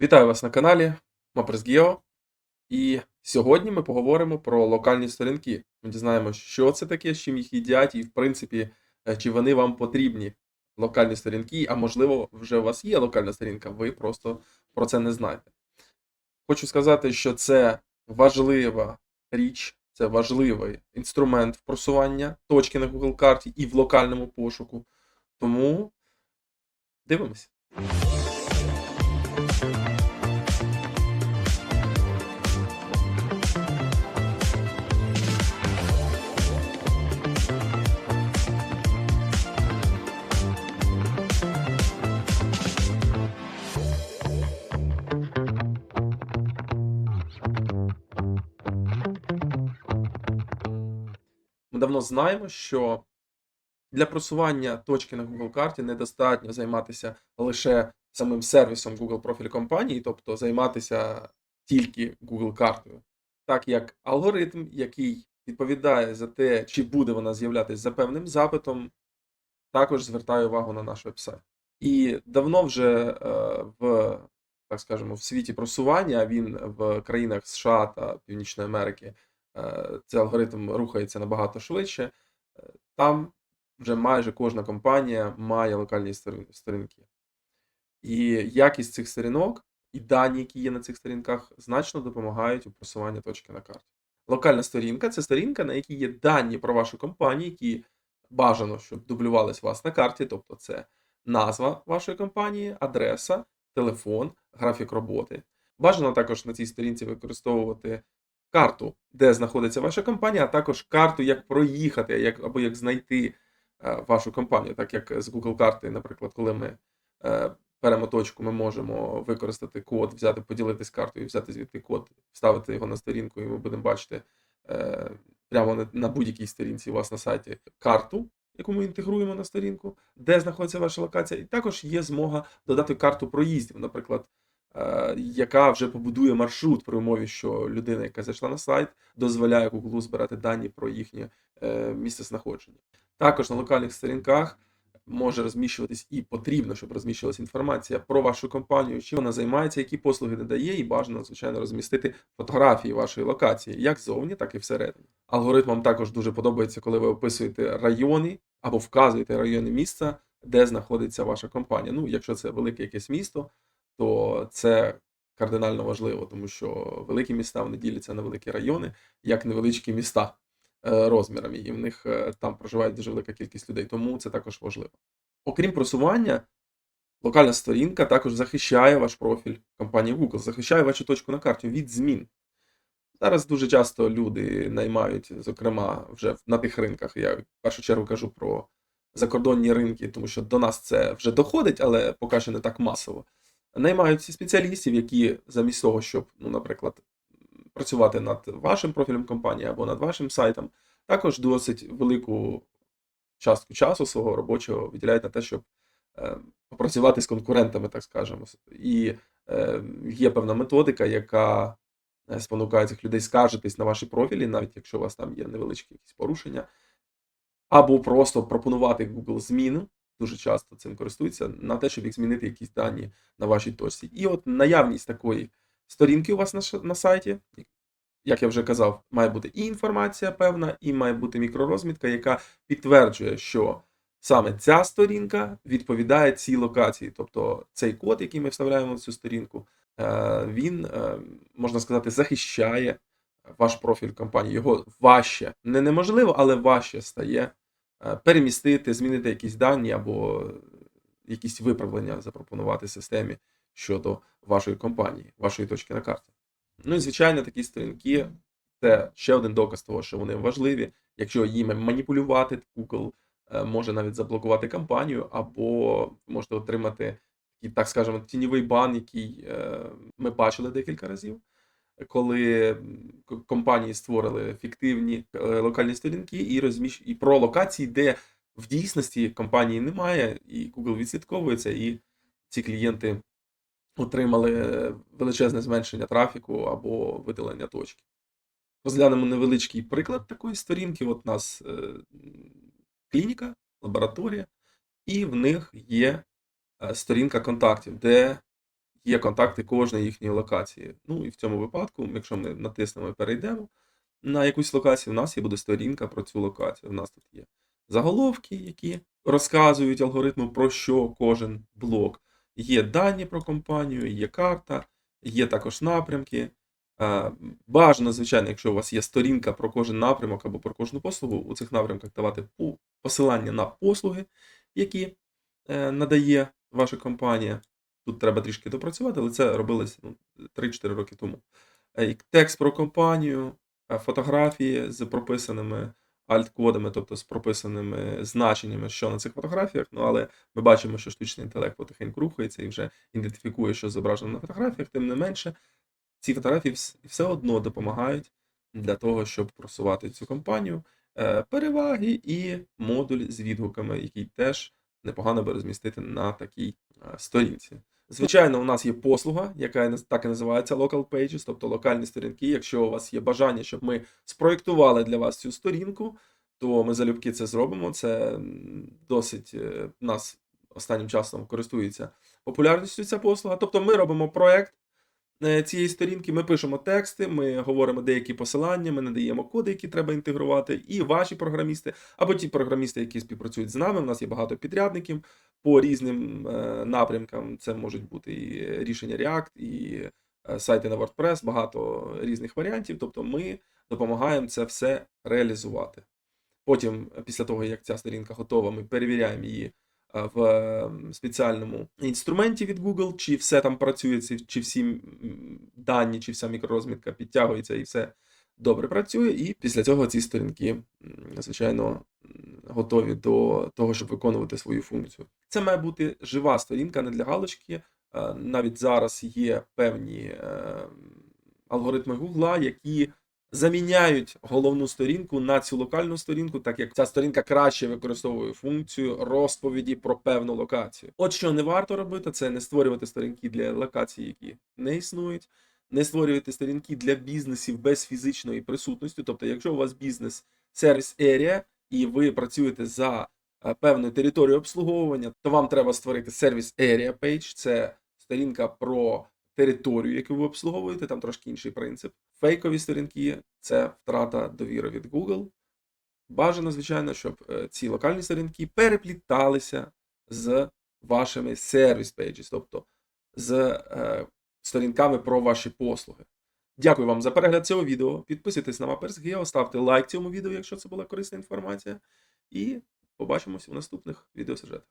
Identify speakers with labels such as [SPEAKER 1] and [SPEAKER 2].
[SPEAKER 1] Вітаю вас на каналі Маперсгіо. І сьогодні ми поговоримо про локальні сторінки. Ми дізнаємося, що це таке, з чим їх їдять, і в принципі, е, чи вони вам потрібні локальні сторінки, а можливо, вже у вас є локальна сторінка, ви просто про це не знаєте. Хочу сказати, що це важлива річ, це важливий інструмент просування точки на Google карті і в локальному пошуку. Тому дивимось. Давно знаємо, що для просування точки на Google карті недостатньо займатися лише самим сервісом Google профіль компанії, тобто займатися тільки Google картою, так як алгоритм, який відповідає за те, чи буде вона з'являтися за певним запитом, також звертає увагу на наш веб-сайт. І давно вже е, в, так скажемо, в світі просування він в країнах США та Північної Америки цей алгоритм рухається набагато швидше. Е, Там вже майже кожна компанія має локальні сторінки. І якість цих сторінок і дані, які є на цих сторінках, значно допомагають у просуванні точки на карті. Локальна сторінка це сторінка, на якій є дані про вашу компанію, які бажано, щоб дублювались у вас на карті, тобто це назва вашої компанії, адреса, телефон, графік роботи. Бажано також на цій сторінці використовувати карту, де знаходиться ваша компанія, а також карту, як проїхати, як, або як знайти е, вашу компанію. Так як з Google карти, наприклад, коли ми е, беремо точку, ми можемо використати код, взяти, поділитись картою, взяти звідти код, вставити його на сторінку, і ми будемо бачити е, прямо на, будь-якій сторінці у вас на сайті карту, яку ми інтегруємо на сторінку, де знаходиться ваша локація. І також є змога додати карту проїздів, наприклад, яка вже побудує маршрут при умові, що людина, яка зайшла на сайт, дозволяє Google збирати дані про їхнє е, місце знаходження. Також на локальних сторінках може розміщуватись і потрібно, щоб розміщувалася інформація про вашу компанію, чим вона займається, які послуги надає, і бажано, звичайно, розмістити фотографії вашої локації, як ззовні, так і всередині. Алгоритмам також дуже подобається, коли ви описуєте райони або вказуєте райони міста, де знаходиться ваша компанія. Ну, якщо це велике якесь місто, то це кардинально важливо, тому що великі міста вони діляться на великі райони, як невеличкі міста е, розмірами, і в них е, там проживає дуже велика кількість людей, тому це також важливо. Окрім просування, локальна сторінка також захищає ваш профіль компанії Google, захищає вашу точку на карті від змін. Зараз дуже часто люди наймають, зокрема, вже на тих ринках. Я в першу чергу кажу про закордонні ринки, тому що до нас це вже доходить, але поки що не так масово. Наймають ці спеціалістів, які замість того, щоб, ну, наприклад, працювати над вашим профілем компанії або над вашим сайтом, також досить велику частку часу свого робочого виділяють на те, щоб е, попрацювати з конкурентами, так скажемо. І е, є певна методика, яка е, спонукає цих людей скаржитись на ваші профілі, навіть якщо у вас там є невеличкі якісь порушення, або просто пропонувати Google зміну. Дуже часто цим користуються на те, щоб їх змінити якісь дані на вашій точці. І от наявність такої сторінки у вас на, на сайті, як я вже казав, має бути і інформація певна, і має бути мікророзмітка, яка підтверджує, що саме ця сторінка відповідає цій локації. Тобто цей код, який ми вставляємо в цю сторінку, е, він, е, можна сказати, захищає ваш профіль компанії. Його важче, не неможливо, але важче стає перемістити, змінити якісь дані або якісь виправлення запропонувати системі щодо вашої компанії, вашої точки на карті. Ну і звичайно, такі сторінки це ще один доказ того, що вони важливі. Якщо їми маніпулювати, Google е, може навіть заблокувати кампанію, або можете отримати такий, так скажемо, тіньовий бан, який е, ми бачили декілька разів, коли компанії створили фіктивні е, локальні сторінки і розміщ... і про локації, де в дійсності компанії немає, і Google відслідковує це, і ці клієнти отримали величезне зменшення трафіку або видалення точки. Розглянемо невеличкий приклад такої сторінки. От у нас е, клініка, лабораторія, і в них є е, сторінка контактів, де є контакти кожної їхньої локації. Ну і в цьому випадку, якщо ми натиснемо і перейдемо на якусь локацію, у нас є буде сторінка про цю локацію. У нас тут є заголовки, які розказують алгоритму про що кожен блок. Є дані про компанію, є карта, є також напрямки. Бажано, звичайно, якщо у вас є сторінка про кожен напрямок або про кожну послугу, у цих напрямках давати посилання на послуги, які е, надає ваша компанія. Тут треба трішки допрацювати, але це робилось ну, 3-4 роки тому. Е, Текст про компанію, е, фотографії з прописаними альткодами, тобто з прописаними значеннями, що на цих фотографіях. Ну, але ми бачимо, що штучний інтелект потихеньку рухається і вже ідентифікує, що зображено на фотографіях, тим не менше, ці фотографії все одно допомагають для того, щоб просувати цю компанію. Е, Переваги і модуль з відгуками, який теж непогано би розмістити на такій сторінці. Звичайно, у нас є послуга, яка так і називається Local Pages, тобто локальні сторінки. Якщо у вас є бажання, щоб ми спроєктували для вас цю сторінку, то ми залюбки це зробимо. Це досить е, нас останнім часом користується популярністю ця послуга. Тобто ми робимо проект цієї сторінки, ми пишемо тексти, ми говоримо деякі посилання, ми надаємо коди, які треба інтегрувати, і ваші програмісти, або ті програмісти, які співпрацюють з нами. У нас є багато підрядників по різним е, напрямкам. Це можуть бути і рішення React, і е, сайти на WordPress, багато різних варіантів. Тобто ми допомагаємо це все реалізувати. Потім, е, після того, як ця сторінка готова, ми перевіряємо її е, в спеціальному інструменті від Google, чи все там працює, чи- всі дані, чи вся мікророзмітка підтягується і все добре працює. І після цього ці сторінки, звичайно, готові до того, щоб виконувати свою функцію. Це має бути жива сторінка, не для галочки. Е, Навіть зараз є певні е, алгоритми Google, які заміняють головну сторінку на цю локальну сторінку, так як ця сторінка краще використовує функцію розповіді про певну локацію. От що не варто робити, це не створювати сторінки для локацій, які не існують, не створювати сторінки для бізнесів без фізичної присутності. Тобто, якщо у вас бізнес сервіс area і ви працюєте за е, певною територією обслуговування, то вам треба створити сервіс area page. Це сторінка про територію, яку ви обслуговуєте, там трошки інший принцип. Фейкові сторінки це втрата довіри від Google. Бажано, звичайно, щоб е, ці локальні сторінки перепліталися з вашими сервіс pages, тобто з е, сторінками про ваші послуги. Дякую вам за перегляд цього відео. Підписуйтесь на Mappers Geo, ставте лайк цьому відео, якщо це була корисна інформація. І побачимось у наступних відеосюжетах.